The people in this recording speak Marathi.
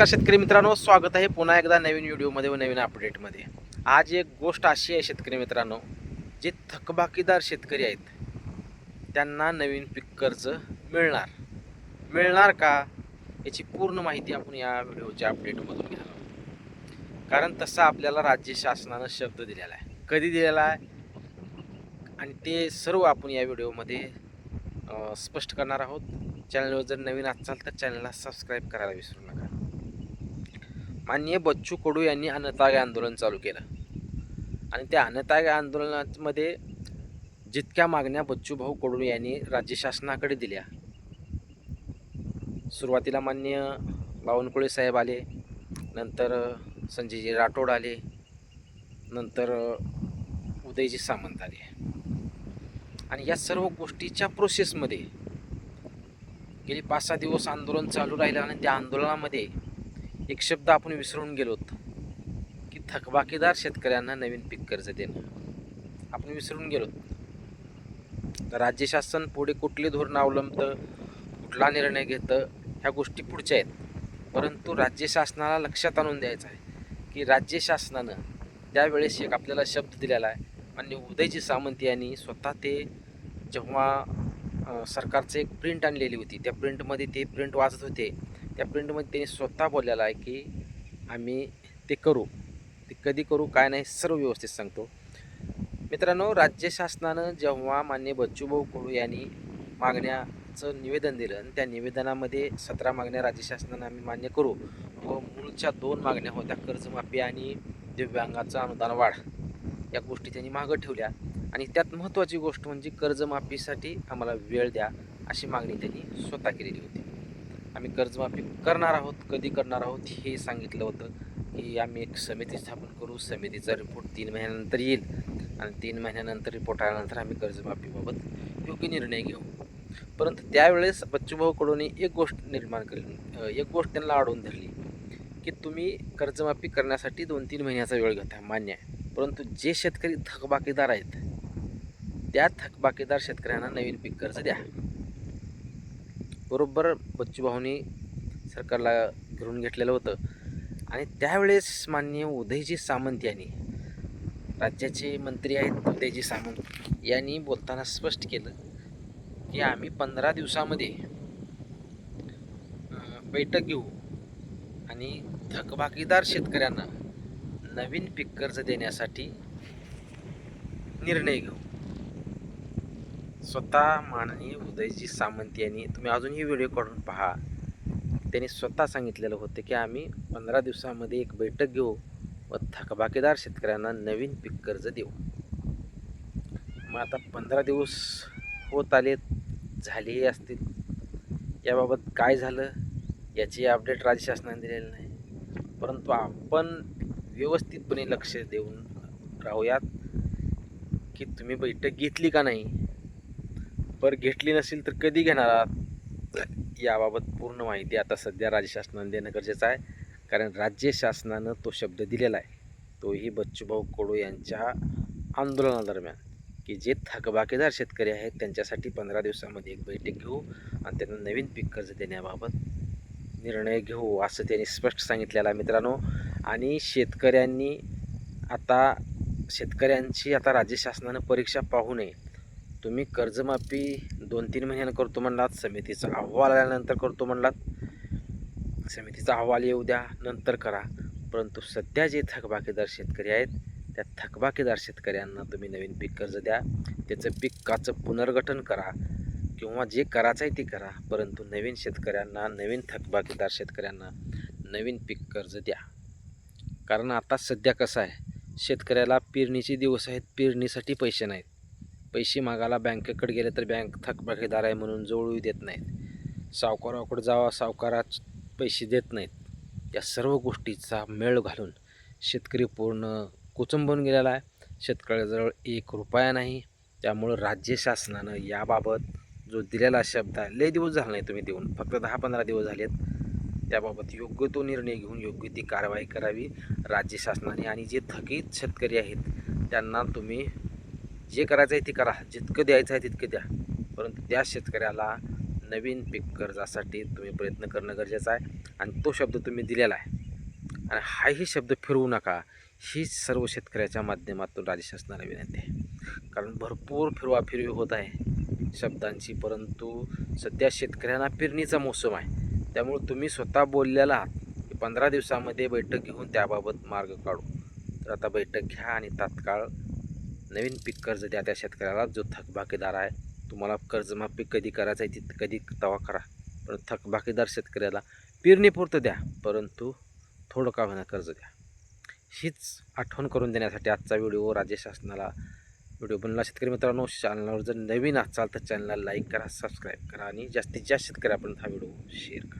नमस्कार शेतकरी मित्रांनो स्वागत आहे पुन्हा एकदा नवीन व्हिडिओमध्ये व नवीन अपडेटमध्ये आज एक गोष्ट अशी आहे शेतकरी मित्रांनो जे थकबाकीदार शेतकरी आहेत त्यांना नवीन पीक कर्ज मिळणार. मिळणार का? याची पूर्ण माहिती आपण या व्हिडिओच्या अपडेटमधून घेणार आहोत. कारण तसा आपल्याला राज्य शासनानं शब्द दिलेला आहे. कधी दिलेला आहे? आणि ते सर्व आपण या व्हिडिओमध्ये स्पष्ट करणार आहोत. चॅनलवर जर नवीन असाल तर चॅनलला सबस्क्राईब करायला विसरू नका. माननीय बच्चू कडू यांनी अन्नताग आंदोलन चालू केलं. आणि त्या अनताग आंदोलनामध्ये जितक्या मागण्या बच्चू भाऊ कडू यांनी राज्य शासनाकडे दिल्या सुरुवातीला मान्य बावनकुळे साहेब आले नंतर संजयजी राठोड आले नंतर उदयजी सामंत आले. आणि या सर्व गोष्टीच्या प्रोसेसमध्ये गेली पाच सहा दिवस आंदोलन चालू राहिलं आणि त्या आंदोलनामध्ये एक शब्द आपण विसरून गेलो की थकबाकीदार शेतकऱ्यांना नवीन पीक कर्ज देणं. आपण विसरून गेलो राज्य शासन पुढे कुठले धोरण अवलंबतं कुठला निर्णय घेतं ह्या गोष्टी पुढच्या आहेत. परंतु राज्य शासनाला लक्षात आणून द्यायचं आहे की राज्य शासनानं त्यावेळेस एक आपल्याला शब्द दिलेला आहे आणि उदयजी सामंत यांनी स्वतः ते जेव्हा सरकारचं एक प्रिंट आणलेली होती त्या प्रिंटमध्ये ते प्रिंट वाचत होते त्या प्रिंटमध्ये त्यांनी स्वतः बोललेलं आहे की आम्ही ते करू. ते कधी करू काय नाही सर्व व्यवस्थित सांगतो. मित्रांनो राज्य शासनानं जेव्हा मान्य बच्चूभाऊ कडू यांनी मागण्याचं निवेदन दिलं आणि त्या निवेदनामध्ये सतरा मागण्या राज्य शासनानं आम्ही मान्य करू व मूळच्या दोन मागण्या होत्या कर्जमाफी आणि दिव्यांगाचं अनुदान वाढ या गोष्टी त्यांनी मागं ठेवल्या. आणि त्यात महत्त्वाची गोष्ट म्हणजे कर्जमाफीसाठी आम्हाला वेळ द्या अशी मागणी त्यांनी स्वतः केलेली होती. आम्ही कर्जमाफी करणार आहोत कधी करणार आहोत हे सांगितलं होतं की आम्ही एक समिती स्थापन करू समितीचा रिपोर्ट तीन महिन्यानंतर येईल. आणि तीन महिन्यानंतर रिपोर्ट आल्यानंतर आम्ही कर्जमाफीबाबत योग्य निर्णय घेऊ. परंतु त्यावेळेस बच्चूभाऊ कडून एक गोष्ट निर्माण केली एक गोष्ट त्यांना अडवून धरली की तुम्ही कर्जमाफी करण्यासाठी दोन तीन महिन्याचा वेळ घेता मान्य आहे. परंतु जे शेतकरी थकबाकीदार आहेत त्या थकबाकीदार शेतकऱ्यांना नवीन पीक कर्ज द्या. बरोबर बच्चूभाऊनी सरकारला घेऊन घेतलेलं होतं. आणि त्यावेळेस माननीय उदयजी सामंत यांनी राज्याचे मंत्री आहेत उदयजी सामंत यांनी बोलताना स्पष्ट केलं की आम्ही पंधरा दिवसामध्ये बैठक घेऊ आणि थकबाकीदार शेतकऱ्यांना नवीन पीक कर्ज देण्यासाठी निर्णय घेऊ. स्वतः माननीय उदयजी सामंत यांनी तुम्ही अजूनही व्हिडिओ काढून पहा. त्यांनी स्वतः सांगितलेलं होतं की आम्ही पंधरा दिवसामध्ये एक बैठक घेऊ व थकबाकीदार शेतकऱ्यांना नवीन पीक कर्ज देऊ. मग आता पंधरा दिवस होत आले झालेही असतील. याबाबत काय झालं याची अपडेट राज्य शासनाने दिलेलं नाही. परंतु आपण व्यवस्थितपणे लक्ष देऊन राहूयात की तुम्ही बैठक घेतली का नाही. पर घेतली नसेल तर कधी घेणार आहात? याबाबत पूर्ण माहिती आता सध्या राज्य शासनाने देणं गरजेचं आहे. कारण राज्य शासनानं तो शब्द दिलेला आहे. तोही बच्चूभाऊ कडू यांच्या आंदोलनादरम्यान. की जे थकबाकीदार शेतकरी आहेत त्यांच्यासाठी पंधरा दिवसामध्ये एक बैठक घेऊ आणि त्यांना नवीन पीक कर्ज देण्याबाबत निर्णय घेऊ असं त्यांनी स्पष्ट सांगितलेलं आहे मित्रांनो. आणि शेतकऱ्यांनी आता शेतकऱ्यांची आता राज्य शासनानं परीक्षा पाहू नये. तुम्ही कर्जमाफी दोन तीन महिन्यानं करतो म्हणलात समितीचा अहवाल आल्यानंतर करतो म्हणलात. समितीचा अहवाल येऊ द्या नंतर करा. परंतु सध्या जे थकबाकीदार शेतकरी आहेत त्या थकबाकीदार शेतकऱ्यांना तुम्ही नवीन पीक कर्ज द्या. त्याचं पिकाचं पुनर्गठन करा किंवा जे करायचं आहे ते करा. परंतु नवीन शेतकऱ्यांना नवीन थकबाकीदार शेतकऱ्यांना नवीन पीक कर्ज द्या. कारण आता सध्या कसं आहे शेतकऱ्याला पेरणीचे दिवस आहेत पेरणीसाठी पैसे नाहीत. पैसे मागायला बँकेकडे गेले तर बँक थकबाकीदार आहे म्हणून जवळू देत नाहीत. सावकाराकडे जावा सावकाराच पैसे देत नाहीत. या सर्व गोष्टीचा मेळ घालून शेतकरी पूर्ण कुचंबून गेलेला आहे. शेतकऱ्याजवळ एक रुपया नाही. त्यामुळं राज्य शासनानं याबाबत जो दिलेला शब्द आहे लय दिवस झाला नाही तुम्ही देऊन. फक्त दहा पंधरा दिवस झालेत. त्याबाबत योग्य तो निर्णय घेऊन योग्य ती कारवाई करावी राज्य शासनाने. आणि जे थकीत शेतकरी आहेत त्यांना तुम्ही जे करायचं आहे ते करा. जितकं द्यायचं आहे तितकं द्या. परंतु त्या शेतकऱ्याला नवीन पीक कर्जासाठी तुम्ही प्रयत्न करणं गरजेचं आहे आणि तो शब्द तुम्ही दिलेला आहे. आणि हाही शब्द फिरवू नका. हीच सर्व शेतकऱ्याच्या माध्यमातून राज्य शासनाला विनंती आहे. कारण भरपूर फिरवा फिरवी होत आहे शब्दांची परंतु सध्या शेतकऱ्यांना पेरणीचा मोसम आहे. त्यामुळे तुम्ही स्वतः बोललेला आहात की पंधरा दिवसामध्ये बैठक घेऊन त्याबाबत मार्ग काढू. तर आता बैठक घ्या आणि तात्काळ नवीन पीक कर्ज द्या त्या शेतकऱ्याला जो थकबाकीदार आहे. तुम्हाला कर्जमाफी कधी करायचं आहे ती कधी तवा करा. पण थकबाकीदार शेतकऱ्याला पेरणीपुरतं द्या परंतु थोडं का होईना कर्ज द्या हीच आठवण करून देण्यासाठी आजचा व्हिडिओ राज्य शासनाला व्हिडिओ बनला. शेतकरी मित्रांनो चॅनलवर जर नवीन असाल तर चॅनलला लाईक करा सबस्क्राईब करा आणि जास्तीत जास्त शेतकऱ्यापर्यंत हा व्हिडिओ शेअर करा.